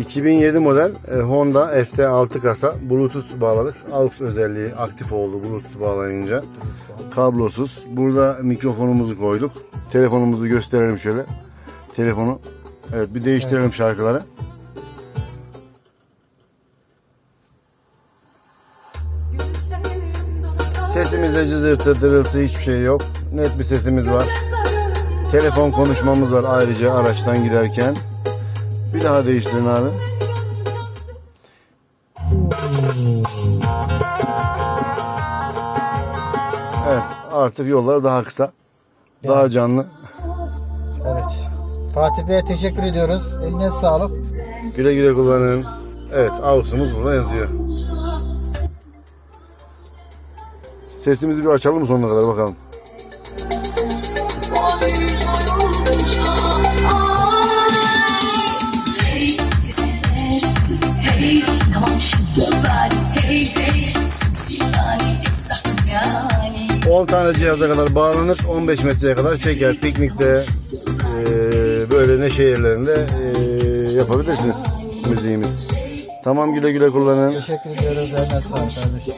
2007 model e, Honda FT6 kasa Bluetooth bağladık. AUX özelliği aktif oldu Bluetooth bağlayınca. Kablosuz. Burada mikrofonumuzu koyduk. Telefonumuzu gösterelim şöyle. Telefonu. Evet bir değiştirelim şarkıları. Sesimizde cızırtı, dırıltı hiçbir şey yok. Net bir sesimiz var. Telefon konuşmamız var ayrıca araçtan giderken. Bir daha değiştirin abi. Evet artık yollar daha kısa. Daha canlı. Evet. Fatih Bey'e teşekkür ediyoruz. Eline sağlık. Güle güle kullanın. Evet AUX'umuz burada yazıyor. Sesimizi bir açalım sonuna kadar bakalım. Hey, tamam şimdi bari, hey, hey, simsiyani, yani. 10 tane cihaza kadar bağlanır. 15 metreye kadar çeker. Piknikte eee, böyle neşe yerlerinde eee, yapabilirsiniz müziğimiz. Tamam güle güle kullanın. Teşekkür ediyoruz. Eline sağlık kardeşim.